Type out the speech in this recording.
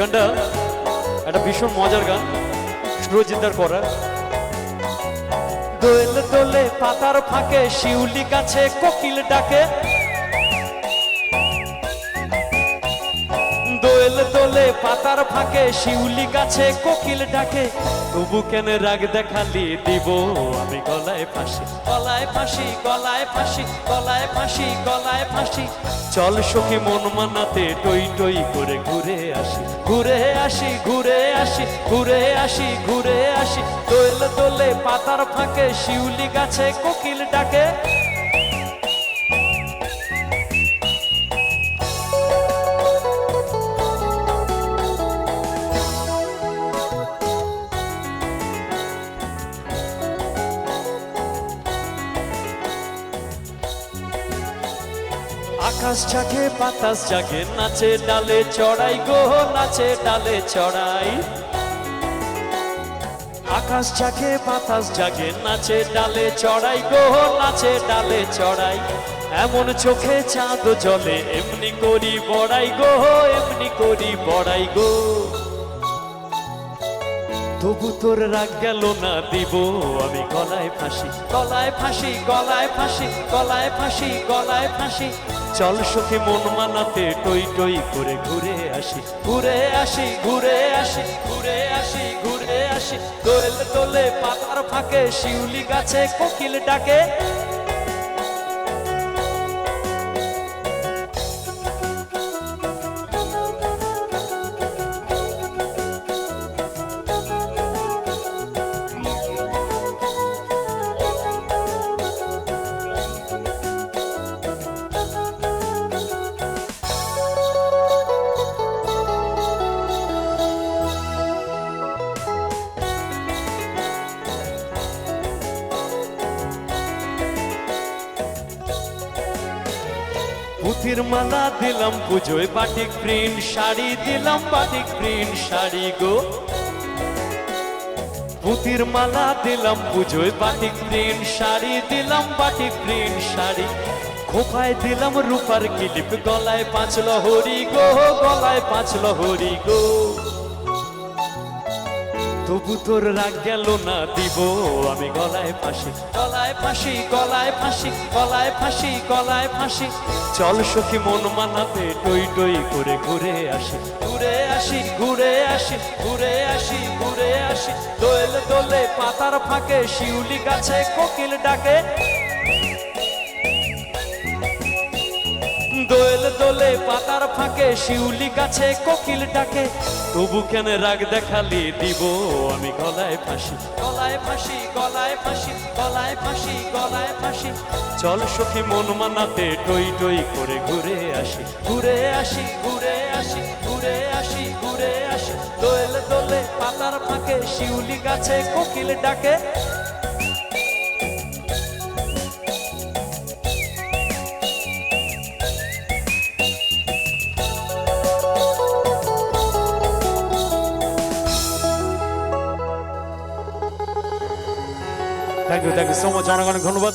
গানটা একটা ভীষণ মজার গান, সুরজিৎদার করা দোলে দোলে পাতার ফাঁকে, শিউলি গাছে কোকিল ডাকে। দোলে পাতার ফাঁকে, শিউলি গাছে, কোকিল ডাকে। তবু কেন রাগ দেখালি দিব আমি গলায় ফাঁসি? গলায় ফাঁসি গলায় ফাঁসি গলায় ফাঁসি গলায় ফাঁসি। চল সখী মন মানাতে টই টই করে ঘুরে আসি ঘুরে আসি ঘুরে আসি ঘুরে আসি ঘুরে আসি। দোয়েল দোলে পাতার ফাঁকে, শিউলি গাছে, কোকিল ডাকে। আকাশ জাগে, বাতাস জাগে, নাচে ডালে চড়াই গো, নাচে ডালে চড়াই। আকাশ জাগে, বাতাস জাগে, নাচে ডালে চড়াই গো, নাচে ডালে চড়াই। এমন চোখে চাঁদ জলে, এমনি করি বড়াই গো, এমনি করি বড়াই গো। তবু তোর রাগ গেল না দিব আমি গলায় ফাঁসি গলায় ফাঁসি গলায় ফাঁসি গলায় ফাঁসি গলায় ফাঁসি। চল সখী মন মানাতে টই টই করে ঘুরে আসি ঘুরে আসি ঘুরে আসি ঘুরে আসি ঘুরে আসি। দোলে দোলে পাতার ফাঁকে, শিউলি গাছে, কোকিল ডাকে। পুঁথির মালা দিলাম পুজোয়, বাটিক প্রিন্ট শাড়ি দিলাম, বাটিক প্রিন্ট শাড়ি গো। পুঁতির মালা দিলাম পুজোয়, বাটিক প্রিন্ট শাড়ি দিলাম, বাটিক প্রিন্ট শাড়ি। খোপায় দিলাম রূপার কিলিপ, গলায় পাঁচ লহরি গো, গলায় পাঁচ লহরি গো। তবু তোর রাগ গেল না দিব আমি গলায় ফাঁসি। গলায় ফাঁসি গলায় ফাঁসি গলায় ফাঁসি গলায় ফাঁসি। চল সখী, মন মানাতে টই টই করে ঘুরে আসি। ঘুরে আসি ঘুরে আসি ঘুরে আসি ঘুরে আসি। দোল দোলে পাতার ফাঁকে, শিউলি গাছে কোকিল ডাকে। দোয়েল দোলে পাতার ফাঁকে, শিউলি গাছে, কোকিল ডাকে। তবু কেন রাগ দেখালি দিব আমি গলায় ফাঁসি। গলায় ফাঁসি গলায় ফাঁসি গলায় ফাঁসি গলায় ফাঁসি। চল সখী, মন মানাতে টই টই করে ঘুরে আসি। ঘুরে আসি ঘুরে আসি ঘুরে আসি ঘুরে আসি। দোয়েল দোলে পাতার ফাঁকে, শিউলি গাছে, কোকিল ডাকে। Thank you thank you so much অনেক অনেক ধন্যবাদ।